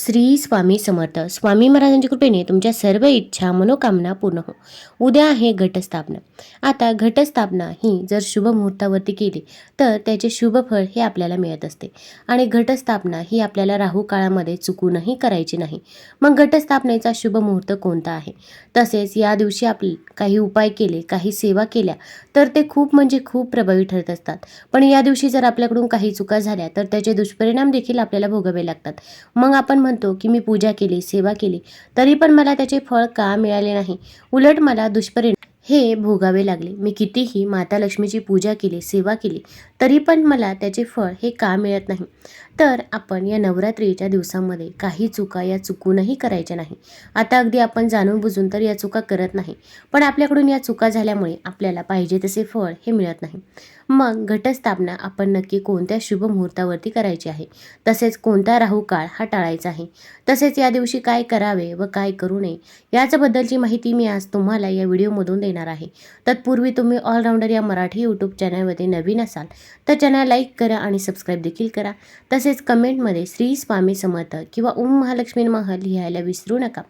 श्री स्वामी समर्थ. स्वामी महाराजांच्या कृपेने तुमच्या सर्व इच्छा मनोकामना पूर्ण हो. उद्या आहे घटस्थापना. आता घटस्थापना ही जर शुभ मुहूर्तावरती केली तर त्याचे शुभ फळ हे आपल्याला मिळत असते. आणि घटस्थापना ही आपल्याला राहू काळामध्ये चुकूनही करायची नाही. मग घटस्थापनेचा शुभ मुहूर्त कोणता आहे? तसेच या दिवशी आपली काही उपाय केले काही सेवा केल्या तर ते खूप म्हणजे खूप प्रभावी ठरत असतात. पण या दिवशी जर आपल्याकडून काही चुका झाल्या तर त्याचे दुष्परिणाम देखील आपल्याला भोगावे लागतात. मग आपण म्हणतो की मी पूजा केली सेवा केली तरी पण मला त्याचे फळ का मिळाले नाही? उलट मला दुष्परिणाम हे भोगावे लागले. मी कितीही माता लक्ष्मीची पूजा केली सेवा केली तरी पण मला त्याचे फळ हे का मिळत नाही? तर आपण या नवरात्रीच्या दिवसामध्ये काही चुका या चुकूनही करायच्या नाही. आता अगदी आपण जाणून बुजून तर या चुका करत नाही. पण आपल्याकडून या चुका झाल्यामुळे आपल्याला पाहिजे तसे फळ हे मिळत नाही. मग घटस्थापना आपण नक्की कोणत्या शुभ मुहूर्तावरती करायची आहे? तसेच कोणता राहू काळ हा टाळायचा आहे? तसेच या दिवशी काय करावे व काय करू नये? याच्याबद्दलची माहिती मी आज तुम्हाला या व्हिडिओमधून देणार आहे. तत्पूर्वी तुम्ही ऑलराऊंडर या मराठी यूट्यूब चॅनलमध्ये नवीन असाल तर चॅनल लाईक करा आणि सबस्क्राईब देखील करा. तसेच कमेंटमध्ये श्री स्वामी समर्थ किंवा ओम महालक्ष्मी महल लिहायला विसरू नका.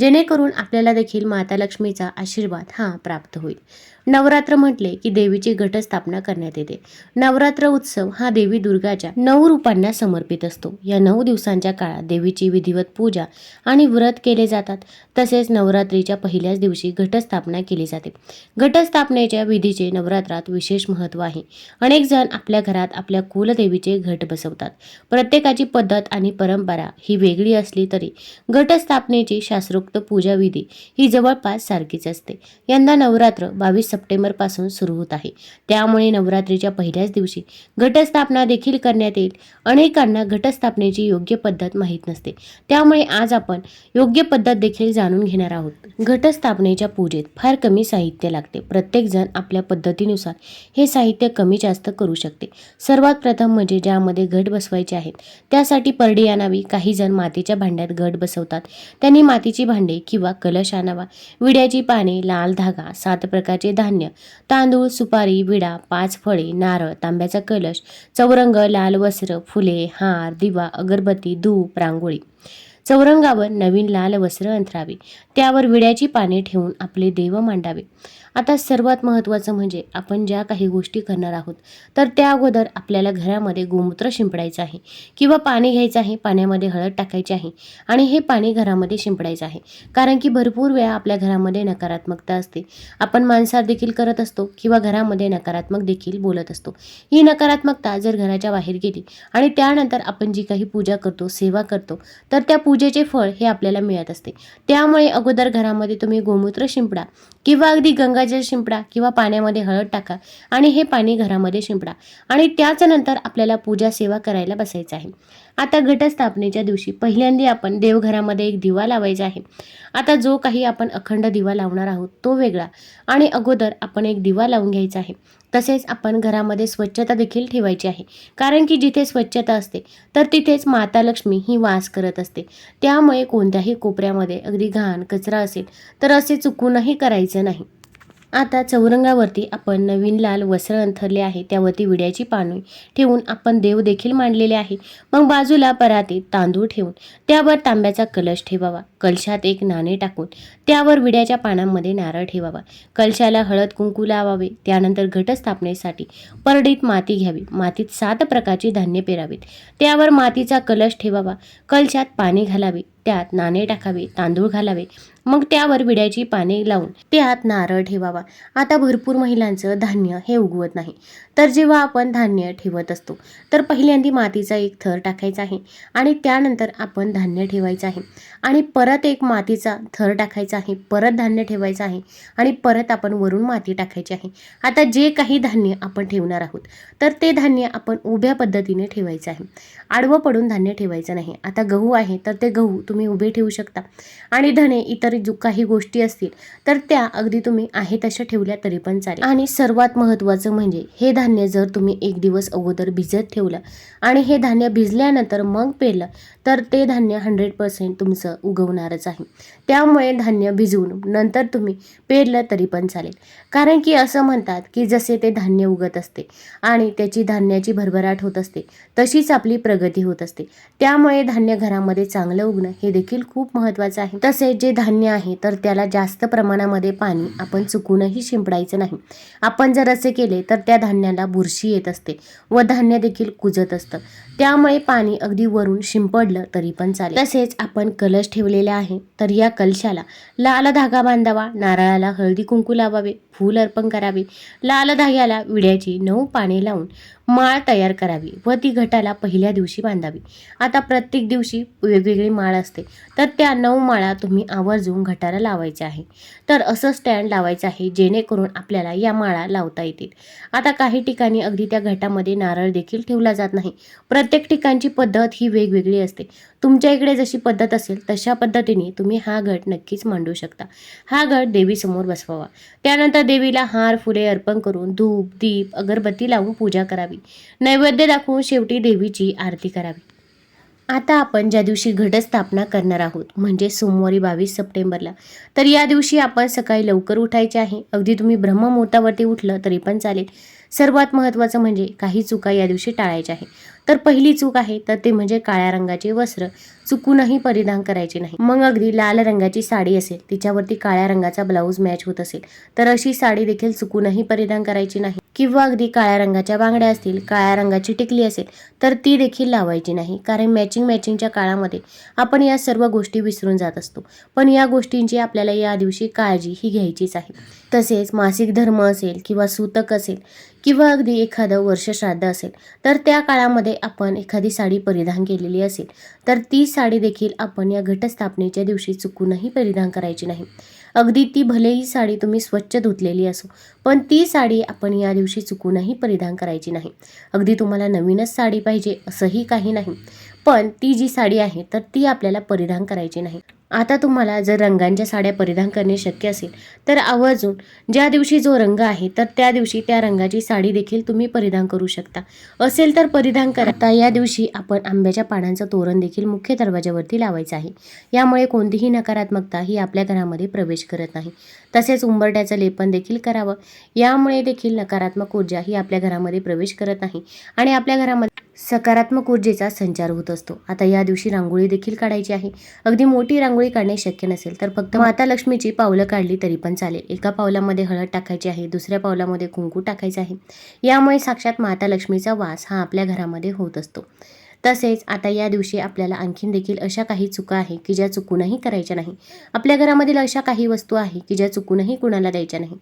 जेणेकरून आपल्याला देखील माता लक्ष्मीचा आशीर्वाद हा प्राप्त होईल. नवरात्र म्हटले की देवीची घटस्थापना करण्यात येते. नवरात्र उत्सव हा देवी दुर्गाच्या नऊ रूपांना समर्पित असतो. या नऊ दिवसांच्या काळात देवीची विधिवत पूजा आणि व्रत केले जातात. तसेच नवरात्रीच्या पहिल्याच दिवशी घटस्थापना केली जाते. घटस्थापनेच्या विधीचे नवरात्रात विशेष महत्त्व आहे. अनेक जण आपल्या घरात आपल्या कुलदेवीचे घट बसवतात. प्रत्येकाची पद्धत आणि परंपरा ही वेगळी असली तरी घटस्थापनेची शास्त्रोक्त पूजा विधी ही जवळपास सारखीच असते. यंदा नवरात्र बावीस सप्टेंबरपासून सुरू होत आहे. त्यामुळे नवरात्रीच्या पहिल्याच दिवशी घटस्थापना देखील करण्यात येईल. अनेकांना घटस्थापनेची योग्य पद्धत माहीत नसते. त्यामुळे आज आपण योग्य पद्धत देखील जाणून घेणार आहोत. घटस्थापनेच्या पूजेत फार कमी साहित्य लागते. प्रत्येकजण आपल्या पद्धतीनुसार हे साहित्य कमी जास्त करू शकते. सर्वात प्रथम म्हणजे ज्यामध्ये घट बसवायचे आहेत. त्यासाठी परडी आणावी. काही जण मातीच्या भांड्यात घट बसवतात. त्यांनी मातीची भांडे किंवा कलश आणावा. विड्याची पाने लाल धागा सात प्रकारचे धान्य तांदूळ सुपारी विडा पाच फळे नारळ तांब्याचा कलश चौरंग लाल वस्त्र फुले हार दिवा अगरबत्ती धूप रांगोळी. चौरंगावर नवीन लाल वस्त्र अंथरावे. त्यावर विड्याची पाने ठेवून आपले देव मांडावे. आता सर्वात महत्त्वाचं म्हणजे आपण ज्या काही गोष्टी करणार आहोत तर त्या अगोदर आपल्याला घरामध्ये गोमूत्र शिंपडायचं आहे किंवा पाणी घ्यायचं आहे पाण्यामध्ये हळद टाकायची आहे आणि हे पाणी घरामध्ये शिंपडायचं आहे. कारण की भरपूर वेळा आपल्या घरामध्ये नकारात्मकता असते. आपण मांसाहार देखील करत असतो किंवा घरामध्ये नकारात्मक देखील बोलत असतो. ही नकारात्मकता जर घराच्या बाहेर गेली आणि त्यानंतर आपण जी काही पूजा करतो सेवा करतो तर त्या पूजेचे फळ हे आपल्याला मिळत असते. त्यामुळे अगोदर घरामध्ये तुम्ही गोमूत्र शिंपडा किंवा अगदी गंगा गंगाजल शिंपडा किंवा पाण्यामध्ये हळद टाका आणि हे पाणी घरामध्ये शिंपडा. आणि त्याच नंतर आपल्याला पूजा सेवा करायला बसायचं आहे. आता घटस्थापनेच्या दिवशी पहिल्यांदा आपण देवघरामध्ये एक दिवा लावायचा आहे. आता जो काही आपण अखंड दिवा लावणार आहोत तो वेगळा आणि अगोदर आपण एक दिवा लावून घ्यायचा आहे. तसेच आपण घरामध्ये स्वच्छता देखील ठेवायची आहे. कारण की जिथे स्वच्छता असते तर तिथेच माता लक्ष्मी ही वास करत असते. त्यामुळे कोणत्याही कोपऱ्यामध्ये अगदी घाण कचरा असेल तर असे चुकूनही करायचं नाही. आता चौरंगावरती आपण नवीन लाल वस्त्र अंथरले आहे. त्यावरती विड्याची पाने ठेवून आपण देव देखील मांडलेले आहे. मग बाजूला परातीत तांदूळ ठेवून त्यावर तांब्याचा कलश ठेवावा. कलशात एक नाणे टाकून त्यावर विड्याच्या पानांमध्ये नारळ ठेवावा. कलशाला हळद कुंकू लावावे. त्यानंतर घटस्थापनेसाठी परडीत माती घ्यावी. मातीत सात प्रकारची धान्य पेरावीत. त्यावर मातीचा कलश ठेवावा. कलशात पाणी घालावे. त्यात नाणे टाकावे. तांदूळ घालावे. मग त्यावर विड्याची पाने लावून त्यात नारळ ठेवावा. आता भरपूर महिलांचं धान्य हे उगवत नाही. तर जेव्हा आपण धान्य ठेवत असतो तर पहिल्यांदा मातीचा एक थर टाकायचा आहे आणि त्यानंतर आपण धान्य ठेवायचं आहे. आणि परत एक मातीचा थर टाकायचा आहे परत धान्य ठेवायचं आहे आणि परत आपण वरून माती टाकायची आहे. आता जे काही धान्य आपण ठेवणार आहोत तर ते धान्य आपण उभ्या पद्धतीने ठेवायचं आहे. आडवं पडून धान्य ठेवायचं नाही. आता गहू आहे तर ते गहू तुम्ही उभे ठेवू शकता. आणि धने इतर जर जो काही गोष्टी असतील तर त्या अगदी तुम्ही आहे तशा ठेवल्या तरी पण चालेल. आणि सर्वात महत्त्वाचं म्हणजे हे धान्य जर तुम्ही एक दिवस अगोदर भिजत ठेवलं आणि हे धान्य भिजल्यानंतर मग पेरलं तर ते धान्य हंड्रेड पर्सेंट तुमचं उगवणारच आहे. त्यामुळे धान्य भिजवून नंतर तुम्ही पेरलं तरी पण चालेल. कारण की असं म्हणतात की जसे ते धान्य उगत असते आणि त्याची धान्याची भरभराट होत असते तशीच आपली प्रगती होत असते. त्यामुळे धान्य घरामध्ये चांगलं उगणं हे देखील खूप महत्त्वाचं आहे. तसेच जे धान्य आहे तर त्याला जास्त प्रमाणामध्ये पाणी आपण चुकूनही शिंपडायचं नाही. आपण जर असे केले तर त्या धान्याला बुरशी येत असते व धान्य देखील कुजत असतं. त्यामुळे पाणी अगदी वरून शिंपडलं तरी पण चालेल. तसेच आपण कलश ठेवलेले आहे तर या कलशाला लाल धागा बांधावा नारळाला हळदी कुंकू लावावे फूल अर्पण करावे. लाल धाग्याला विड्याची नऊ पाने लावून माळ तयार करावी व ती घटाला पहिल्या दिवशी बांधावी. आता प्रत्येक दिवशी वेगवेगळी माळ असते तर त्या नऊ माळा तुम्ही आवर्जून घटाला लावायचे आहे. तर असं स्टँड लावायचं आहे जेणेकरून आपल्याला या माळा लावता येतील. आता काही ठिकाणी अगदी त्या घटामध्ये नारळ देखील ठेवला जात नाही. प्रत्येक ठिकाणची पद्धत ही वेगवेगळी असते. तुमच्या इकडे जशी पद्धत असेल तशा पद्धतीने तुम्ही हा घट नक्कीच मांडू शकता. हा घट देवीसमोर बसवावा. त्यानंतर देवीला हार फुले अर्पण करून धूप दीप अगरबत्ती लावून पूजा करावी. नैवेद्य दाखवून शेवटी देवीची आरती करावी. आता आपण ज्या दिवशी घटस्थापना करणार आहोत म्हणजे सोमवारी बावीस सप्टेंबरला तर या दिवशी आपण सकाळी लवकर उठायचे आहे. अगदी तुम्ही ब्रह्ममुहूर्तावरती उठलं तरी पण चालेल. सर्वात महत्त्वाचं म्हणजे काही चुका या दिवशी टाळायच्या आहे. तर पहिली चूक आहे तर ते म्हणजे काळ्या रंगाचे वस्त्र. चुकूनही परिधान करायचे नाही. मग अगदी लाल रंगाची साडी असेल तिच्यावरती काळ्या रंगाचा ब्लाऊज मॅच होत असेल तर अशी साडी देखील चुकूनही परिधान करायची नाही. किंवा अगदी काळ्या रंगाच्या बांगड्या असतील काळ्या रंगाची टिकली असेल तर ती देखील लावायची नाही. कारण मॅचिंग मॅचिंगच्या काळामध्ये आपण या सर्व गोष्टी विसरून जात असतो. पण या गोष्टींची आपल्याला या दिवशी काळजी ही घ्यायचीच आहे. तसेच मासिक धर्म असेल किंवा सूतक असेल किंवा अगदी एखादं वर्ष श्राद्ध असेल तर त्या काळामध्ये आपण एखादी साडी परिधान केलेली असेल तर ती साडी देखील आपण या घटस्थापनेच्या दिवशी चुकूनही परिधान करायची नाही. अगदी ती भलेही साडी तुम्ही स्वच्छ धुतलेली असो पण ती साडी आपण या दिवशी चुकूनही परिधान करायची नाही. अगदी तुम्हाला नवीनच साडी पाहिजे असंही काही नाही. पण ती जी साडी आहे तर ती आपल्याला परिधान करायची नाही. आता तुम्हाला जर रंगांच्या साड्या परिधान करणे शक्य असेल तर आवर्जून ज्या दिवशी जो रंग आहे तर त्या दिवशी त्या रंगाची साडी देखील तुम्ही परिधान करू शकता. असेल तर परिधान करता या दिवशी आपण आंब्याच्या पानांचं तोरण देखील मुख्य दरवाजावरती लावायचं आहे. यामुळे कोणतीही नकारात्मकता ही आपल्या घरामध्ये प्रवेश करत नाही. तसेच उंबरट्याचं लेपन देखील करावं. यामुळे देखील नकारात्मक ऊर्जा ही आपल्या घरामध्ये प्रवेश करत नाही आणि आपल्या घरामध्ये सकारात्मक ऊर्जेचा संचार होत असतो. आता या दिवशी रांगोळी देखील काढायची आहे. अगदी मोठी रांगोळी काढणे शक्य नसेल तर फक्त माता लक्ष्मीची पावलं काढली तरी पण चालेल. एका पावलामध्ये हळद टाकायची आहे दुसऱ्या पावलामध्ये कुंकू टाकायचं आहे. यामुळे साक्षात माता लक्ष्मीचा वास हा आपल्या घरामध्ये होत असतो. तसेच आता या दिवशी आपल्याला आणखीन देखील अशा काही चुका आहे की ज्या चुकूनही करायच्या नाही. आपल्या घरामधील अशा काही वस्तू आहे की ज्या चुकूनही कुणाला द्यायच्या नाही.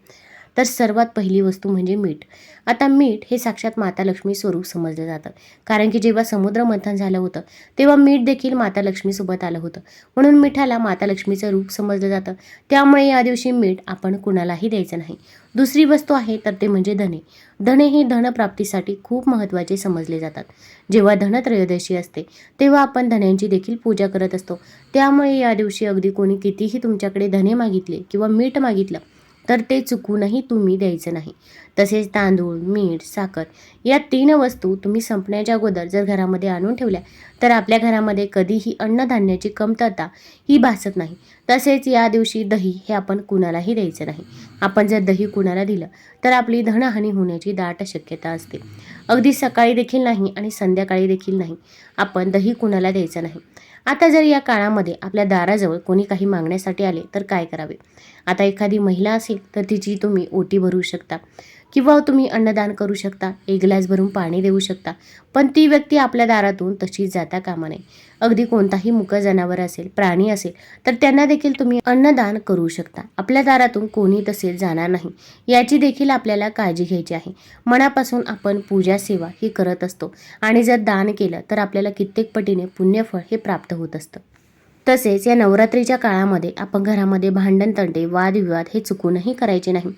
तर सर्वात पहिली वस्तू म्हणजे मीठ. आता मीठ हे साक्षात माता लक्ष्मी स्वरूप समजलं जातं. कारण की जेव्हा समुद्र मंथन झालं होतं तेव्हा मीठ देखील माता लक्ष्मीसोबत आलं होतं. म्हणून मिठाला माता लक्ष्मीचं रूप समजलं जातं. त्यामुळे या दिवशी मीठ आपण कुणालाही द्यायचं नाही. दुसरी वस्तू आहे तर ते म्हणजे धने. धने हे धनप्राप्तीसाठी खूप महत्त्वाचे समजले जातात. जेव्हा धनत्रयोदशी असते तेव्हा आपण धन्यांची देखील पूजा करत असतो. त्यामुळे या दिवशी अगदी कोणी कितीही तुमच्याकडे धने मागितले किंवा मीठ मागितलं तर ते चुकूनही तुम्ही द्यायचं नाही. तसेच तांदूळ मीठ साखर या तीन वस्तू तुम्ही संपण्याच्या अगोदर जर घरामध्ये आणून ठेवल्या तर आपल्या घरामध्ये कधीही अन्नधान्याची कमतरता ही भासत नाही. तसेच या दिवशी दही हे आपण कुणालाही द्यायचं नाही. आपण जर दही कुणाला दिलं तर आपली धनहानी होण्याची दाट शक्यता असते. अगदी सकाळी देखील नाही आणि संध्याकाळी देखील नाही आपण दही कुणाला द्यायचं नाही. आता जर या काळामध्ये आपल्या दाराजवळ कोणी काही मागण्यासाठी आले तर काय करावे? आता एखादी महिला असेल तर तिची तुम्ही ओटी भरू शकता. किंवा तुम्ही अन्नदान करू शकता एक ग्लास भरून पाणी देऊ शकता. पण ती व्यक्ती आपल्या दारातून तशीच जाता कामा नये. अगदी कोणताही मुक जनावर असेल प्राणी असेल तर त्यांना देखील तुम्ही अन्नदान करू शकता. आपल्या दारातून कोणी तसेच जाणार नाही. याची देखील आपल्याला काळजी घ्यायची आहे. मनापासून आपण पूजा सेवा ही करत असतो. आणि जर दान केलं तर आपल्याला कित्येक पटीने पुण्यफळ हे प्राप्त होत असतं. तसेच या नवरात्रीच्या काळामध्ये आपण घरामध्ये भांडण तंटे वादविवाद हे चुकूनही करायचे नाही.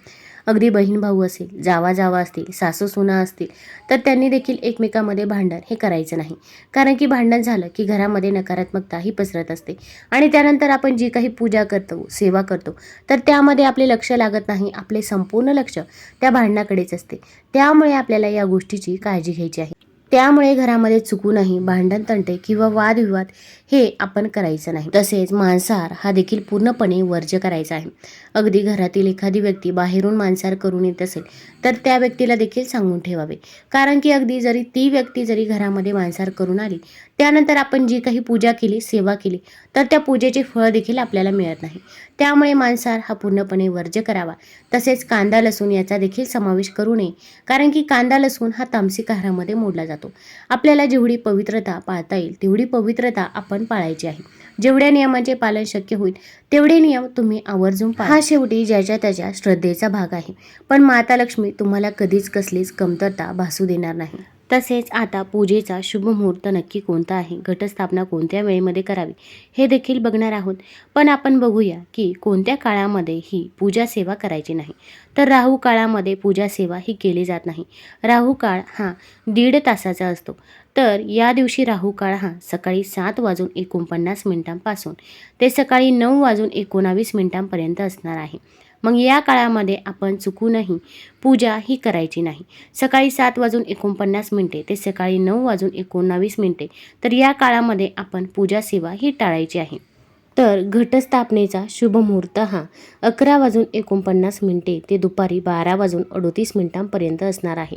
अगदी बहीण भाऊ असेल जावा जावा असतील सासू सुना असतील तर त्यांनी देखील एकमेकामध्ये भांडण हे करायचं नाही. कारण की भांडण झालं की घरामध्ये नकारात्मकता ही पसरत असते. आणि त्यानंतर आपण जी काही पूजा करतो सेवा करतो तर त्यामध्ये आपले लक्ष लागत नाही आपले संपूर्ण लक्ष त्या भांडणाकडेच असते. त्यामुळे आपल्याला या गोष्टीची काळजी घ्यायची आहे. त्यामुळे घरामध्ये चुकूनही भांडण तंटे किंवा वादविवाद हे आपण करायचं नाही. तसेच मांसाहार हा देखील पूर्णपणे वर्ज्य करायचा आहे. अगदी घरातील एखादी व्यक्ती बाहेरून मांसाहार करून येत असेल तर त्या व्यक्तीला देखील सांगून ठेवावे. कारण की अगदी जरी ती व्यक्ती जरी घरामध्ये मांसाहार करून आली त्यानंतर आपण जी काही पूजा केली सेवा केली तर त्या पूजेचे फळ देखील आपल्याला मिळत नाही. त्यामुळे मांसाहार हा पूर्णपणे वर्ज्य करावा. तसेच कांदा लसूण याचा देखील समावेश करू नये. कारण की कांदा लसूण हा तामसिक आहारामध्ये मोडला जातो. आपल्याला जेवढी पवित्रता पाळता येईल तेवढी पवित्रता आपण पाळायची आहे. जेवढ्या नियमांचे पालन शक्य होईल तेवढे नियम तुम्ही आवर्जून पाळा. हा शेवटी ज्याच्या त्याच्या श्रद्धेचा भाग आहे. पण माता लक्ष्मी तुम्हाला कधीच कसलीच कमतरता भासू देणार नाही. तसेच आता पूजेचा शुभ मुहूर्त नक्की कोणता आहे? घटस्थापना कोणत्या वेळेमध्ये करावी? हे देखील बघणार आहोत. पण आपण बघूया की कोणत्या काळामध्ये ही पूजा सेवा करायची नाही. तर राहू काळामध्ये पूजा सेवा ही केली जात नाही. राहू काळ हा दीड तासाचा असतो. तर या दिवशी राहू काळ हा सकाळी सात वाजून एकोणपन्नास मिनिटांपासून ते सकाळी नऊ वाजून एकोणावीस मिनिटांपर्यंत असणार आहे. मग या काळामध्ये आपण चुकूनही पूजा ही करायची नाही. सकाळी सात वाजून एकोणपन्नास मिनिटे ते सकाळी नऊ वाजून एकोणावीस मिनिटे तर या काळामध्ये आपण पूजा सेवा ही टाळायची आहे. तर घटस्थापनेचा शुभ मुहूर्त हा अकरा वाजून एकोणपन्नास मिनिटे ते दुपारी बारा वाजून अडोतीस मिनिटांपर्यंत असणार आहे.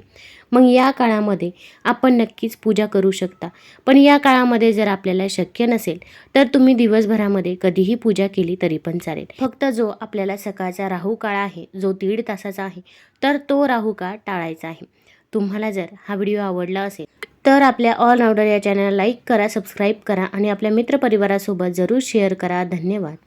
मग या काळामध्ये आपण नक्कीच पूजा करू शकता. पण या काळामध्ये जर आपल्याला शक्य नसेल तर तुम्ही दिवसभरामध्ये कधीही पूजा केली तरी पण चालेल. फक्त जो आपल्याला सकाळचा राहू काळ आहे जो दीड तासाचा आहे तर तो राहू काळ टाळायचा आहे. तुम्हाला जर हा व्हिडिओ आवडला असेल तर आपल्या ऑल ऑर्डर या चॅनलला लाईक करा सबस्क्राईब करा आणि आपल्या मित्रपरिवारासोबत जरूर शेअर करा. धन्यवाद.